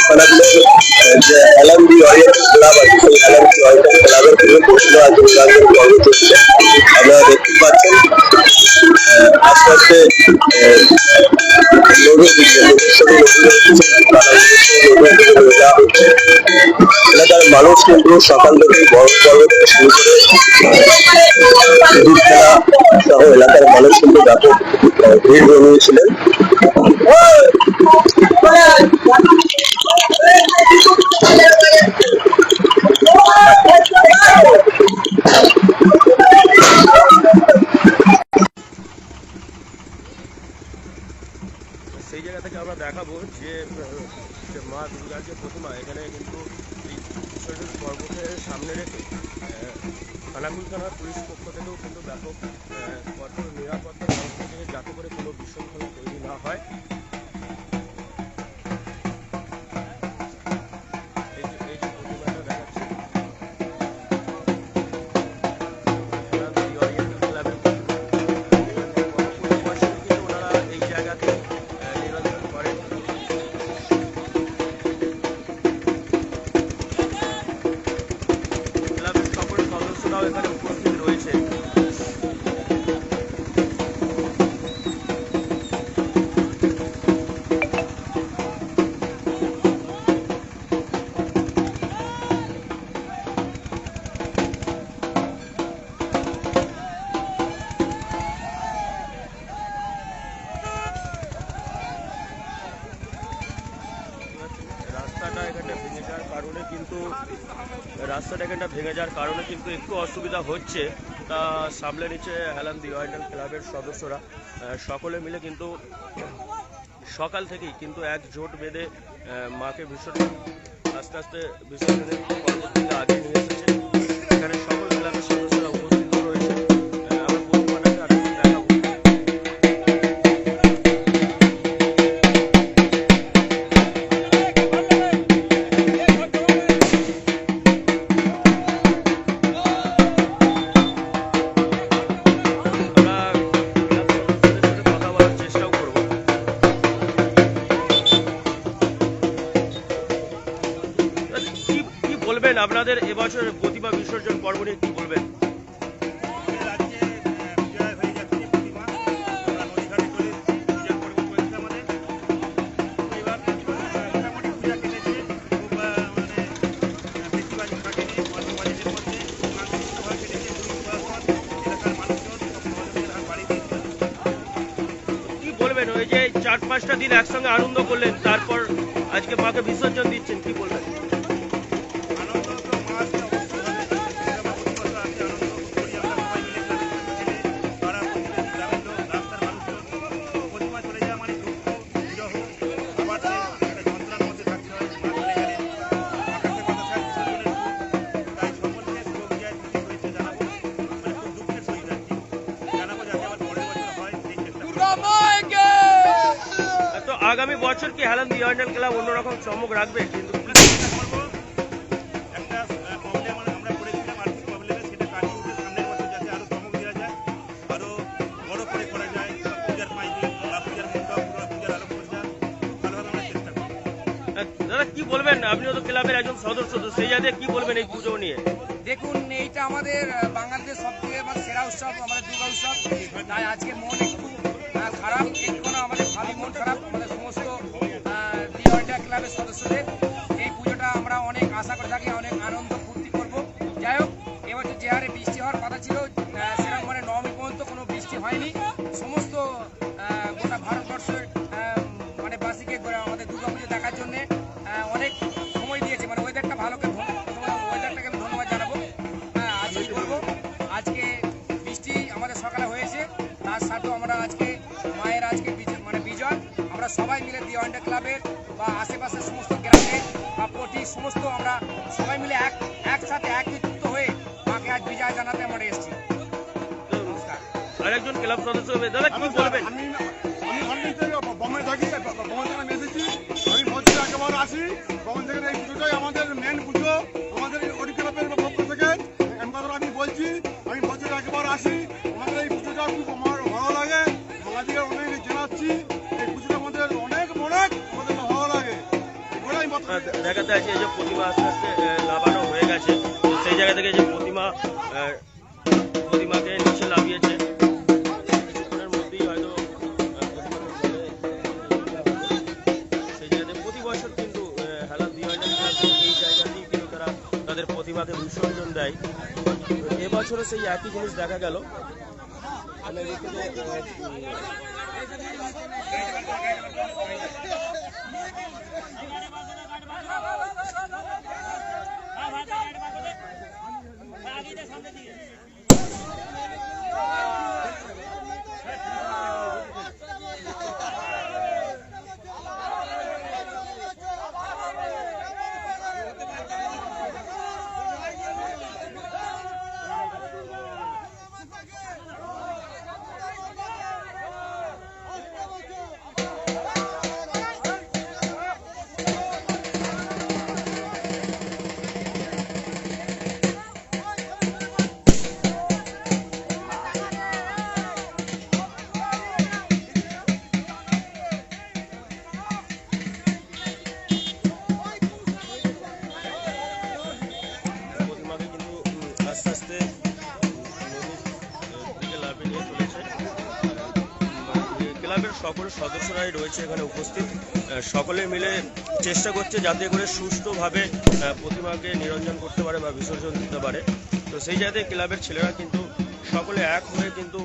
খানাগুলো যে অ্যালামদি orient club আছে সেই অরিয়েন্ট ক্লাবের থেকে পশ্চিম রাজ্য বিভাগের পর্ব চলছে আপনারা দেখতে পাচ্ছেন আস্তে আস্তে আহ, দিকে। এলাকার মানুষ কিন্তু সকাল থেকে বড় পর্ব সহ এলাকার মানুষ কিন্তু ব্যাপক ভিড় জমিয়েছিলেন সেই জায়গা থেকে আমরা দেখাবো যে মা দুর্গার যে প্রতিমা, এখানে কিন্তু এই বিসর্জন সামনে রেখে খানাকুল থানার পুলিশ পক্ষ থেকেও কিন্তু ব্যাপক কঠোর নিরাপত্তা ব্যবস্থা থেকে যাতে করে কোনো বিশৃঙ্খলা তৈরি না হয়। যাওয়ার কারণে কিন্তু একটু অসুবিধা হচ্ছে। তা সামলে নিচ্ছে হেলান দি ওয়াইডাল ক্লাবের সদস্যরা। সকলে মিলে কিন্তু সকাল থেকেই কিন্তু এক জোট বেঁধে মাকে বিসর্জন আস্তে আস্তে বিসর্জনের আগে নিয়ে এসেছে। এখানে সব সহযোগিতার হাত বাড়িয়ে দিয়েছে কি বলবেন? ওই যে চার পাঁচটা দিন একসঙ্গে আনন্দ করলেন, তারপর আজকে মাকে বিসর্জন দিচ্ছেন, কি বলবেন? মণ্ডপ পুরো পূজার আলোকসজ্জা খুব ভালোভাবে আমরা চেষ্টা করব। আহ, দাদা কি বলবেন? আপনিও তো ক্লাবের একজন সদস্য তো সেই জায়গায় কি বলবেন এই পুজো নিয়ে? দেখুন এইটা আমাদের বাঙালিদের সব থেকে মানে সেরা উৎসব আমাদের দুর্গা উৎসব। তাই আজকে মন একটু খারাপ একটু আমাদের ভালোই মন খারাপ এবছর যে হারে বৃষ্টি হওয়ার কথা ছিল সেরকম মানে নবমী পর্যন্ত কোনো বৃষ্টি হয়নি। সমস্ত গোটা ভারতবর্ষের মানে বাসীকে আমাদের দুর্গা পুজো দেখার জন্যে অনেক সময় দিয়েছে। মানে ওয়েদারটা ভালো ওয়েদারটাকে আমি ধন্যবাদ জানাব। হ্যাঁ আজ কি বলব? আজকে বৃষ্টি আমাদের সকালে হয়েছে, তার সাথেও আমরা আজকে মায়ের আজকে মানে বিজয়। আমরা সবাই মিলে দিওয়ান্ডা ক্লাবের বা আশেপাশের সমস্ত গ্রামের বা প্রতি সমস্ত আমরা সবাই মিলে এক, একসাথে একত্রিত মাকে জানাতে আমরা এসেছি। আরেকজন ক্লাব সদস্য হবে। দাদা কি বলবেন? আমি আমি বোম্বে থাকি বোম্বে থেকে এসেছি। আমি বছর একেবার আসি। বোম্বে থেকে এই পুজোটাই আমাদের মেন পুজো। আমাদের ওডি ক্লাবের পক্ষ থেকে। এম আমি বলছি আমি বছর একবার আসি। আমাদের এই পুজোটা খুব আমার ভালো লাগে। বাঙালিকে অনেক জানাচ্ছি এই পুজোটা আমাদের অনেক অনেক আমাদের ভালো লাগে। দেখাতে আছে এই যে প্রতিমা আস্তে আস্তে নামানো হয়ে গেছে। সেই জায়গা থেকে যে প্রতিমা প্রতিমাকে নিচে হবে। সেই জায়গাতে প্রতি বছর কিন্তু এই কিন্তু তারা তাদের বিসর্জন দেয় এবছরও সেই একই জিনিস দেখা গেল মানে এদিকে, সকল সদস্যরাই রয়েছে এখানে উপস্থিত। সকলে মিলে চেষ্টা করছে যাতে করে সুষ্ঠুভাবে প্রতিমাকে নিরঞ্জন করতে পারে বা বিসর্জন দিতে পারে। তো সেই জায়গাতে ক্লাবের ছেলেরা কিন্তু সকলে এক হয়ে কিন্তু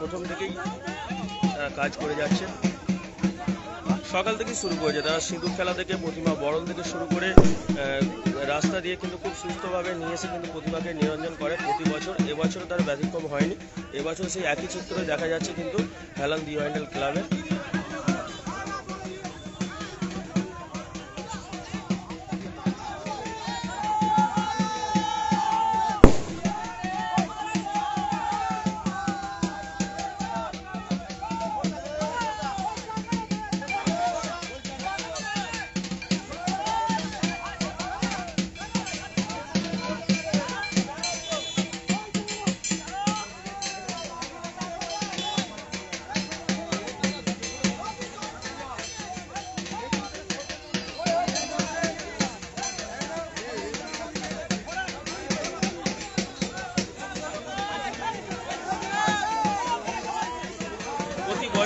প্রথম থেকেই কাজ করে যাচ্ছে। সকাল থেকে শুরু করেছে। তারা সিঁদুর খেলা থেকে, প্রতিমা বরণ থেকে শুরু করে রাস্তা দিয়ে কিন্তু খুব সুস্থভাবে নিয়ে এসে কিন্তু প্রতিমাকে নিরঞ্জন করে। প্রতি বছর এবছর তার ব্যতিক্রম হয়নি। এবছর সেই একই চিত্র দেখা যাচ্ছে কিন্তু হেলান দিওয়াইন্ডাল ক্লাবে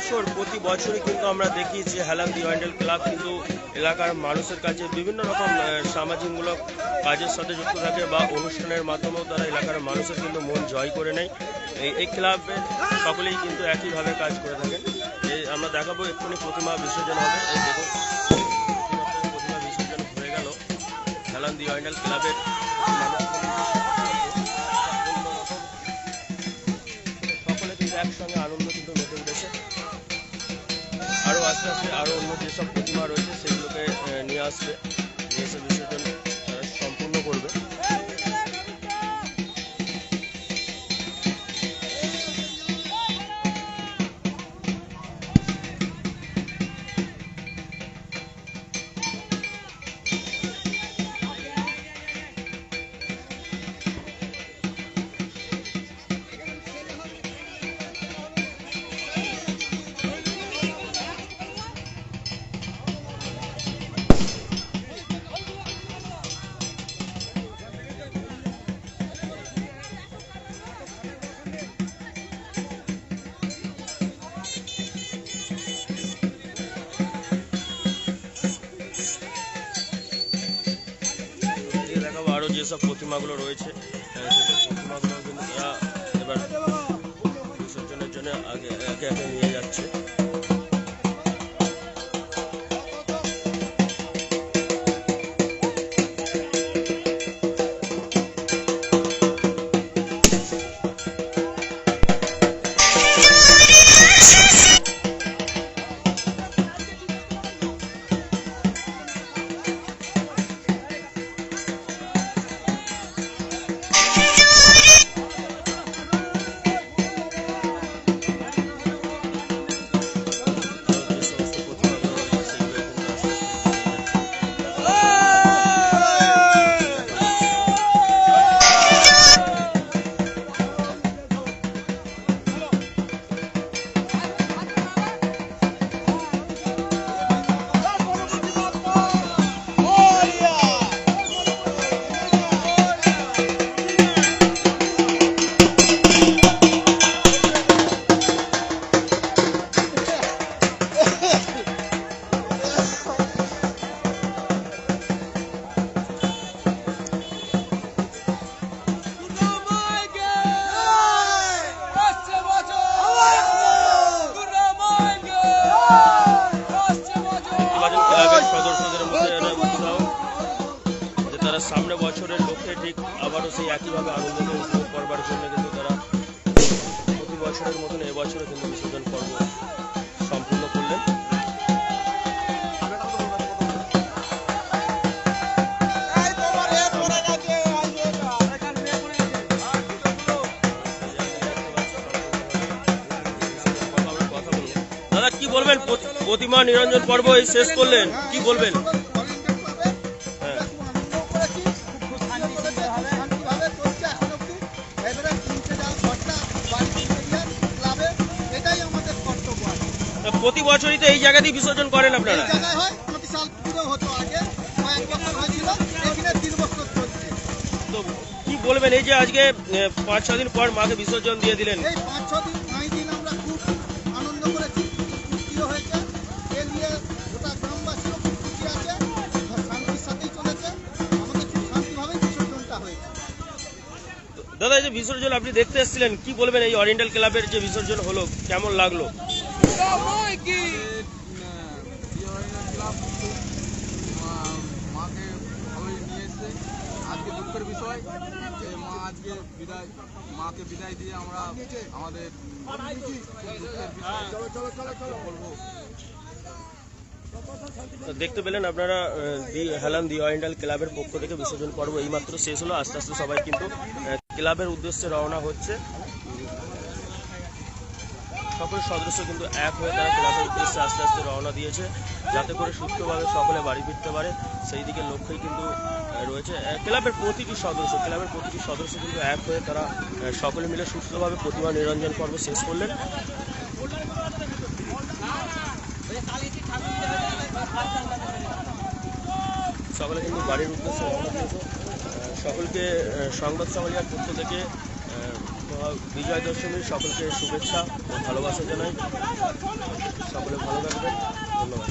বছর, প্রতি বছরই কিন্তু আমরা দেখি যে হেলান দিওয়ান্ডেল ক্লাব কিন্তু এলাকার মানুষের কাছে বিভিন্ন রকম সামাজিকমূলক কাজের সাথে যুক্ত থাকে বা অনুষ্ঠানের মাধ্যমেও তারা এলাকার মানুষের কিন্তু মন জয় করে নেয়। এই ক্লাবের সকলেই কিন্তু একইভাবে কাজ করে থাকেন। আমরা দেখাবো এক্ষুনি প্রতিমা বিসর্জন হবে। এই দেখুন, প্রতিমা বিসর্জন হয়ে গেল। হেলান দিওয়ান্ডেল ক্লাবের সকলে কিন্তু একসঙ্গে আনন্দ আরও আস্তে আস্তে আরও অন্য যেসব প্রতিমা রয়েছে সেগুলোকে নিয়ে আসবে। যেসব প্রতিমাগুলো রয়েছে প্রতিমাগুলো কিন্তু এরা এবার বিসর্জনের জন্য আগে আগে আগে নিয়ে যাচ্ছে। সদস্যদের মধ্যে উৎসাহ যে তারা সামনে বছরের লক্ষ্যে ঠিক আবারও সেই একইভাবে আনন্দকে উপভোগ করবার জন্য কিন্তু তারা প্রতি বছরের মতন এবছরও কিন্তু বিসর্জন করবে বলবেন? প্রতিমা নিরঞ্জন পর্ব এই শেষ করলেন। কি বলবেন? হ্যাঁ। প্রতি বছরই তো এই জায়গাতেই বিসর্জন করেন আপনারা। তো কি বলবেন? এই যে আজকে পাঁচ ছ দিন পর মাকে বিসর্জন দিয়ে দিলেন। এই পাঁচ ছ দিন দিন আমরা খুব আনন্দ করেছি। দাদা এই যে বিসর্জন আপনি দেখতে এসেছিলেন কি বলবেন এই অরিয়েন্টাল ক্লাবের যে বিসর্জন হলো? কেমন লাগল? মাকে ভালোই নিয়ে এসছে আজকে দুঃখের বিষয় যে মা আজকে বিদায় মাকে বিদায় দিয়ে আমরা আমাদের খুব দুঃখের বিষয় বলব দেখতে পেলেন আপনারা দি হেলান দি অরিয়েন্টাল ক্লাবের পক্ষ থেকে বিসর্জন পর্ব এইমাত্র শেষ হলো। আস্তে আস্তে সবাই কিন্তু ক্লাবের উদ্দেশ্যে রওনা হচ্ছে। সকল সদস্য কিন্তু এক হয়ে তারা ক্লাবের উদ্দেশ্যে আস্তে আস্তে রওনা দিয়েছে, যাতে করে সুস্থভাবে সকলে বাড়ি ফিরতে পারে। সেই দিকে লক্ষ্যই কিন্তু রয়েছে ক্লাবের প্রতিটি সদস্য, ক্লাবের প্রতিটি সদস্য কিন্তু এক হয়ে তারা সকলে মিলে সুস্থভাবে প্রতিমা নিরঞ্জন পর্ব শেষ করলেন। সকলে কিন্তু বাড়ির উদ্দেশ্যে রওনা দিয়েছে। সকলকে সংবাদ সমালিয়ার পক্ষ থেকে বিজয় দশমীর সকলকে শুভেচ্ছা ও ভালোবাসা জানাই। সকলে ভালো থাকবেন। ধন্যবাদ।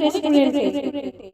রেস্টুরেন্টে